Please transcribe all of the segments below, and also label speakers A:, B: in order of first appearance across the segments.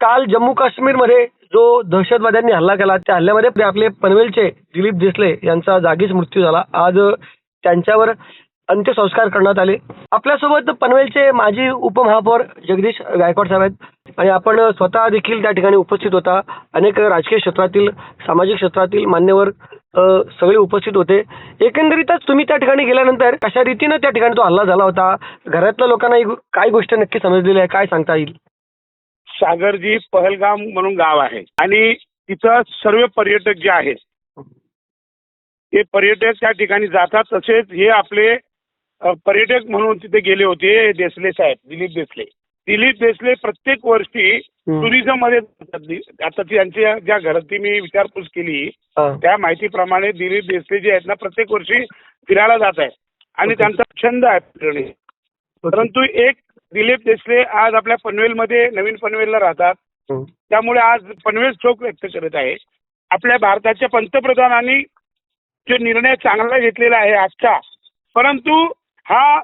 A: काल जम्मू काश्मीरमध्ये जो दहशतवाद्यांनी हल्ला केला त्या हल्ल्यामध्ये आपले पनवेलचे दिलीप देसले यांचा जागीच मृत्यू झाला. आज त्यांच्यावर अंत्यसंस्कार करण्यात आले. आपल्यासोबत पनवेलचे माजी उपमहापौर जगदीश गायकवाड साहेब आहेत आणि आपण स्वतः देखील त्या ठिकाणी उपस्थित होता. अनेक राजकीय क्षेत्रातील सामाजिक क्षेत्रातील मान्यवर सगळे उपस्थित होते. एकंदरीतच तुम्ही त्या ठिकाणी गेल्यानंतर कशा रीतीनं त्या ठिकाणी तो हल्ला झाला होता? घरातल्या लोकांना काय गोष्ट नक्की समजलेली आहे? काय सांगता येईल?
B: सागरजी पहलगाम म्हणून गाव आहे आणि तिथं सर्व पर्यटक जे आहेत ते पर्यटक त्या ठिकाणी जातात तसेच हे आपले पर्यटक म्हणून तिथे गेले होते देसले साहेब दिलीप देसले दिलीप देसले प्रत्येक वर्षी. टुरिझममध्ये जातात. आता त्यांच्या ज्या घराची मी विचारपूस केली. त्या माहितीप्रमाणे दिलीप देसले जे आहेत ना प्रत्येक वर्षी फिरायला जात आहेत आणि. त्यांचा छंद आहे परंतु एक दिलीप देसले आज आपल्या पनवेलमध्ये नवीन पनवेलला राहतात. त्यामुळे आज पनवेल शोक व्यक्त करत आहे. आपल्या भारताच्या पंतप्रधानांनी जो निर्णय चांगला घेतलेला आहे आजचा परंतु हा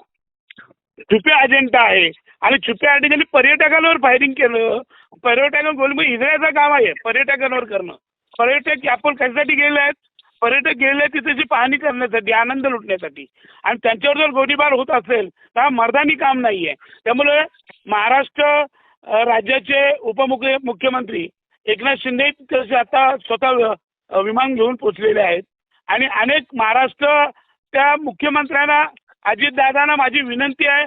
B: छुप्या अजेंडा आहे. आणि छुप्या अजेंडाने पर्यटकांवर फायरिंग केलं. पर्यटकांवर गोल मग काम आहे. पर्यटकांवर करणं. पर्यटक आपण कशासाठी गेले आहेत? पर्यटक गेले तिथे तिथे पाहणी करण्यासाठी आनंद लुटण्यासाठी. आणि त्यांच्यावर जर गोळीबार होत असेल तर हा मर्दानी काम नाही आहे त्यामुळे महाराष्ट्र राज्याचे उपमुख्य मुख्यमंत्री एकनाथ शिंदे तसे आता स्वतः विमान घेऊन पोचलेले आहेत. आणि अनेक महाराष्ट्र त्या मुख्यमंत्र्यांना अजितदादांना माझी विनंती आहे.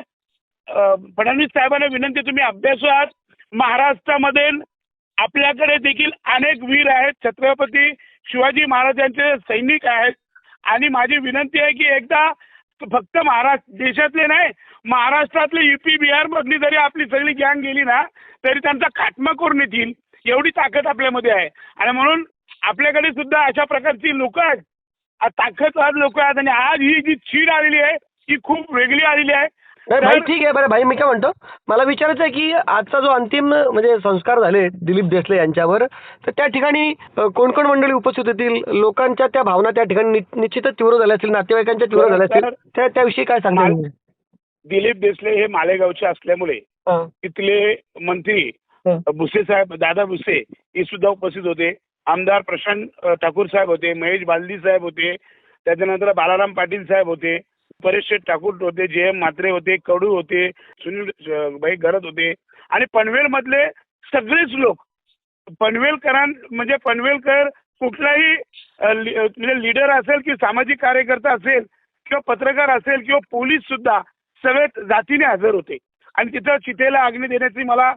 B: फडणवीस साहेबांना विनंती तुम्ही अभ्यासू आहात. महाराष्ट्रामध्ये आपल्याकडे देखील अनेक वीर आहेत. छत्रपती शिवाजी महाराजांचे सैनिक आहेत. आणि माझी विनंती आहे की एकदा फक्त महाराष्ट्र देशातले नाही महाराष्ट्रातले युपी बिहार मधली जरी आपली सगळी गँग गेली ना तरी त्यांचा खात्मा करून येतील. एवढी ताकद आपल्यामध्ये आहे. आणि म्हणून आपल्याकडे सुद्धा अशा प्रकारची लोक आहेत. ताकदवाद लोक आहेत. आणि आज ही जी चीड आलेली आहे ही खूप वेगळी आलेली आहे.
A: नाही ठीक आहे बरं भाई मी काय म्हणतो मला विचारायचं आहे की आजचा जो अंतिम म्हणजे संस्कार झाले दिलीप देसले यांच्यावर तर त्या ठिकाणी कोण कोण मंडळी उपस्थित होतील? लोकांच्या त्या भावना त्या ठिकाणी निश्चितच तीव्र झाल्या असतील नातेवाईकांच्या तीव्र झाल्या असतील? त्याविषयी काय सांगता येईल?
B: दिलीप देसले हे मालेगावचे असल्यामुळे तिथले मंत्री. भुसे साहेब दादा भुसे हे सुद्धा उपस्थित होते. आमदार प्रशांत ठाकूर साहेब होते महेश बालदी साहेब होते. त्याच्यानंतर बालाराम पाटील साहेब होते. परेश ठाकूर होते जे एम म्हात्रे होते कडू होते सुनील भाई गरत होते. आणि पनवेल मधले सगळेच लोक पनवेलकरां म्हणजे पनवेलकर कुठलाही म्हणजे लीडर असेल की सामाजिक कार्यकर्ता असेल किंवा पत्रकार असेल किंवा पोलीस सुद्धा सगळे जातीने हजर होते. आणि तिथं चितेला अग्नी देण्याची मला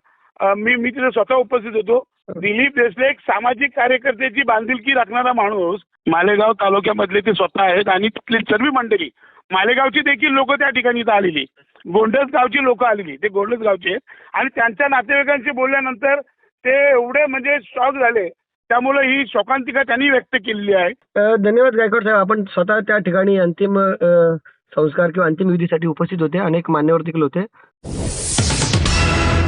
B: मी मी तिथं स्वतः उपस्थित होतो. दिलीप देसले एक सामाजिक कार्यकर्त्याची बांधिलकी राखणारा माणूस मालेगाव तालुक्यामधले ते स्वतः आहेत आणि तिथली सर्व मंडळी. मालेगावची देखील लोक त्या ठिकाणी इथं आलेली गोंडस गावची लोक आलेली ते गोंडस गावचे आहेत. आणि त्यांच्या नातेवाईकांशी बोलल्यानंतर ते एवढे म्हणजे शॉक झाले. त्यामुळे ही शोकांतिका त्यांनी व्यक्त केलेली आहे.
A: धन्यवाद गायकवाड साहेब. आपण स्वतः त्या ठिकाणी अंतिम संस्कार किंवा अंतिम विधीसाठी उपस्थित होते. अनेक मान्यवर देखील होते.